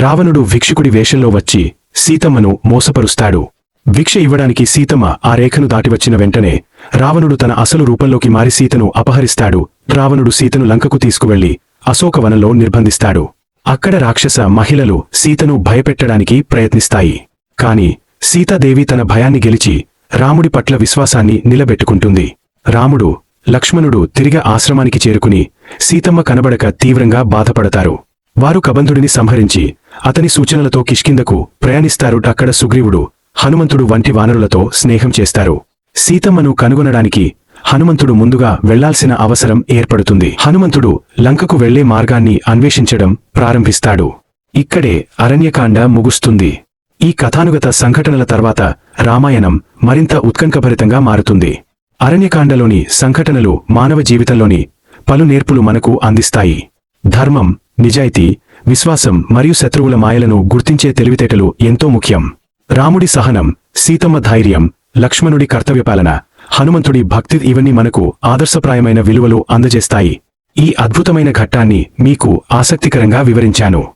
రావణుడు భిక్షుకుడి వేషంలో వచ్చి సీతమ్మను మోసపరుస్తాడు. భిక్ష ఇవ్వడానికి సీతమ్మ ఆ రేఖను దాటివచ్చిన వెంటనే రావణుడు తన అసలు రూపంలోకి మారి సీతను అపహరిస్తాడు. రావణుడు సీతను లంకకు తీసుకువెళ్ళి అశోకవనంలో నిర్బంధిస్తాడు. అక్కడ రాక్షస మహిళలు సీతను భయపెట్టడానికి ప్రయత్నిస్తాయి. కాని సీతాదేవి తన భయాన్ని గెలిచి రాముడి పట్ల విశ్వాసాన్ని నిలబెట్టుకుంటుంది. రాముడు లక్ష్మణుడు తిరిగి ఆశ్రమానికి చేరుకుని సీతమ్మ కనబడక తీవ్రంగా బాధపడతారు. వారు కబంధుడిని సంహరించి అతని సూచనలతో కిష్కిందకు ప్రయాణిస్తారు అక్కడ సుగ్రీవుడు. హనుమంతుడు వంటి వానరులతో స్నేహం చేస్తారు. సీతమ్మను కనుగొనడానికి హనుమంతుడు ముందుగా వెళ్ళాల్సిన అవసరం ఏర్పడుతుంది. హనుమంతుడు లంకకు వెళ్ళే మార్గాన్ని అన్వేషించడం ప్రారంభిస్తాడు. ఇక్కడే అరణ్యకాండ ముగుస్తుంది. ఈ కథానుగత సంఘటనల తర్వాత రామాయణం మరింత ఉత్కంఠభరితంగా మారుతుంది. అరణ్యకాండలోని సంఘటనలు మానవ జీవితంలోని పలు నేర్పులు మనకు అందిస్తాయి. ధర్మం నిజాయితీ విశ్వాసం మరియు శత్రువుల మాయలను గుర్తించే తెలివితేటలు ఎంతో ముఖ్యం. రాముడి సహనం సీతమ్మ ధైర్యం లక్ష్మణుడి కర్తవ్యపాలన హనుమంతుడి భక్తి ఇవన్నీ మనకు ఆదర్శప్రాయమైన విలువలు అందజేస్తాయి. ఈ అద్భుతమైన ఘట్టాన్ని మీకు ఆసక్తికరంగా వివరించాను.